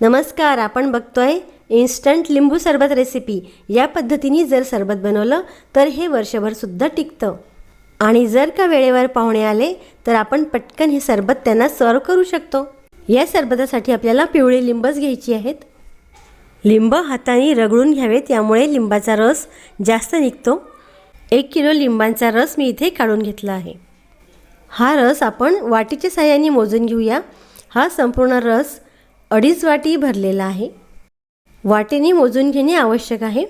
नमस्कार आपण बघतोय इन्स्टंट लिंबू सरबत रेसिपी या पद्धतीने जर सरबत बनवलं तर हे वर्षभरसुद्धा टिकतं. आणि जर का वेळेवर पाहुणे आले तर आपण पटकन हे सरबत त्यांना सर्व करू शकतो. या सरबतासाठी आपल्याला पिवळी लिंबच घ्यायची आहेत. लिंब हाताने रगडून घ्यावेत यामुळे लिंबाचा रस जास्त निघतो. एक किलो लिंबांचा रस मी इथे काढून घेतला आहे. हा रस आपण वाटीच्या साह्याने मोजून घेऊया. हा संपूर्ण रस अडीच वाटी भरलेला आहे. वाटीने मोजून घेणे आवश्यक आहे.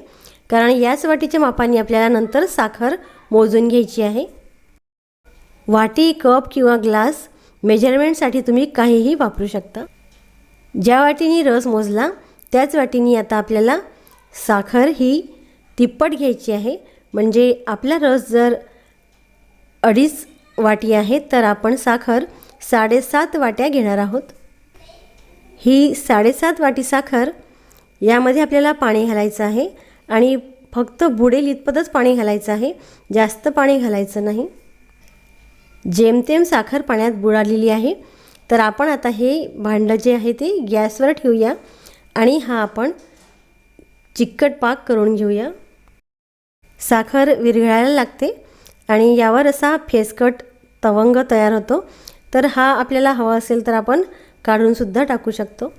कारण याच वाटीच्या मापाने आपल्याला नंतर साखर मोजून घ्यायची आहे. वाटी कप किंवा ग्लास मेजरमेंटसाठी तुम्ही काहीही वापरू शकता. ज्या वाटीने रस मोजला त्याच वाटीने आता आपल्याला साखर ही तिप्पट घ्यायची आहे. म्हणजे आपला रस जर अडीच वाटी आहे तर आपण साखर साडेसात वाट्या घेणार आहोत. ही साडेसात वाटी साखर यामध्ये आपल्याला पाणी घालायचं आहे आणि फक्त बुडेल इतपतच पाणी घालायचं आहे. जास्त पाणी घालायचं नाही. जेमतेम साखर पाण्यात बुडालेली आहे. तर आपण आता हे भांडं जे आहे ते गॅसवर ठेवूया आणि हा आपण चिकट पाक करून घेऊया. साखर विरघळायला लागते आणि यावर असा फेसकट तवंग तयार होतो. तर हा आपल्याला हवा असेल तर आपण काढूनसुद्धा टाकू शकतो.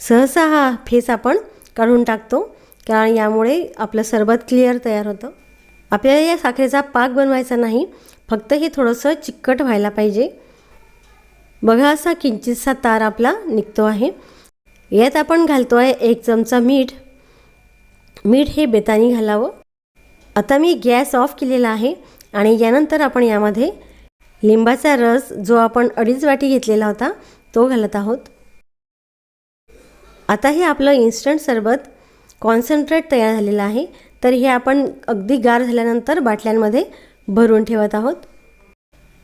सहसा हा फेस आपण काढून टाकतो कारण यामुळे आपलं सरबत क्लिअर तयार होतं. आपल्याला या साखरेचा पाक बनवायचा नाही फक्त हे थोडंसं चिकट व्हायला पाहिजे. बघा असा किंचितसा तार आपला निघतो आहे. यात आपण घालतो आहे एक चमचा मीठ. मीठ हे बेतानी घालावं. आता मी गॅस ऑफ केलेला आहे आणि यानंतर आपण यामध्ये लिंबाचा रस जो आपण अडीच वाटी घेतलेला होता तो घालत आहोत. आता हे आपलं इन्स्टंट सरबत कॉन्सन्ट्रेट तयार झालेलं आहे. तर हे आपण अगदी गार झाल्यानंतर बाटल्यांमध्ये भरून ठेवत आहोत.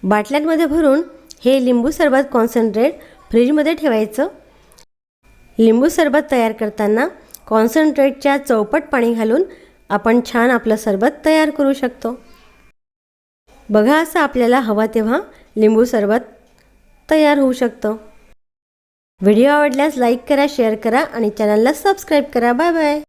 बाटल्यांमध्ये भरून हे लिंबू सरबत कॉन्सन्ट्रेट फ्रीजमध्ये ठेवायचं. लिंबू सरबत तयार करताना कॉन्सन्ट्रेटच्या चौपट पाणी घालून आपण छान आपलं सरबत तयार करू शकतो. बघा असं आपल्याला हवा तेव्हा लिंबू सरबत तयार होऊ शकतं. व्हिडिओ आवडल्यास लाईक करा शेअर करा आणि चॅनलला सबस्क्राईब करा. Bye bye.